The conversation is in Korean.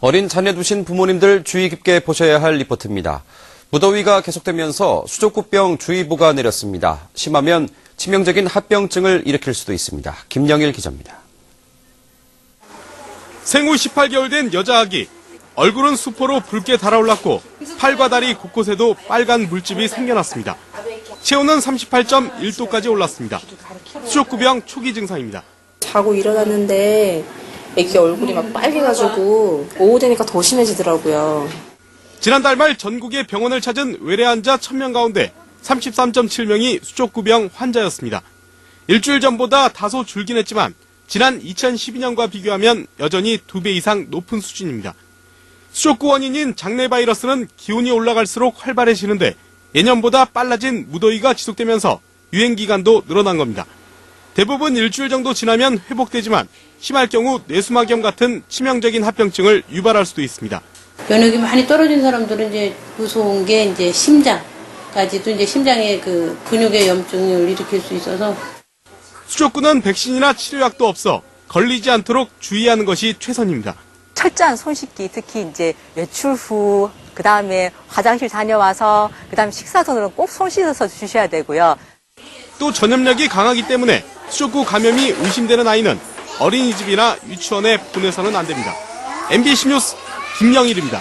어린 자녀 두신 부모님들 주의 깊게 보셔야 할 리포트입니다. 무더위가 계속되면서 수족구병 주의보가 내렸습니다. 심하면 치명적인 합병증을 일으킬 수도 있습니다. 김영일 기자입니다. 생후 18개월 된 여자 아기. 얼굴은 수포로 붉게 달아올랐고 팔과 다리 곳곳에도 빨간 물집이 생겨났습니다. 체온은 38.1도까지 올랐습니다. 수족구병 초기 증상입니다. 자고 일어났는데 애기 얼굴이 막 빨개가지고 오후 되니까 더 심해지더라고요. 지난달 말 전국의 병원을 찾은 외래 환자 1000명 가운데 33.7명이 수족구병 환자였습니다. 일주일 전보다 다소 줄긴 했지만 지난 2012년과 비교하면 여전히 두배 이상 높은 수준입니다. 수족구 원인인 장내 바이러스는 기온이 올라갈수록 활발해지는데 예년보다 빨라진 무더위가 지속되면서 유행 기간도 늘어난 겁니다. 대부분 일주일 정도 지나면 회복되지만 심할 경우 뇌수막염 같은 치명적인 합병증을 유발할 수도 있습니다. 면역이 많이 떨어진 사람들은 이제 무서운 게 이제 심장까지도 이제 심장의 그 근육의 염증을 일으킬 수 있어서 수족구는 백신이나 치료약도 없어 걸리지 않도록 주의하는 것이 최선입니다. 철저한 손 씻기, 특히 이제 외출 후, 그 다음에 화장실 다녀와서, 그 다음에 식사 전으로 꼭 손 씻어서 주셔야 되고요. 또 전염력이 강하기 때문에 수족구 감염이 의심되는 아이는 어린이집이나 유치원에 보내서는 안 됩니다. MBC 뉴스 김영일입니다.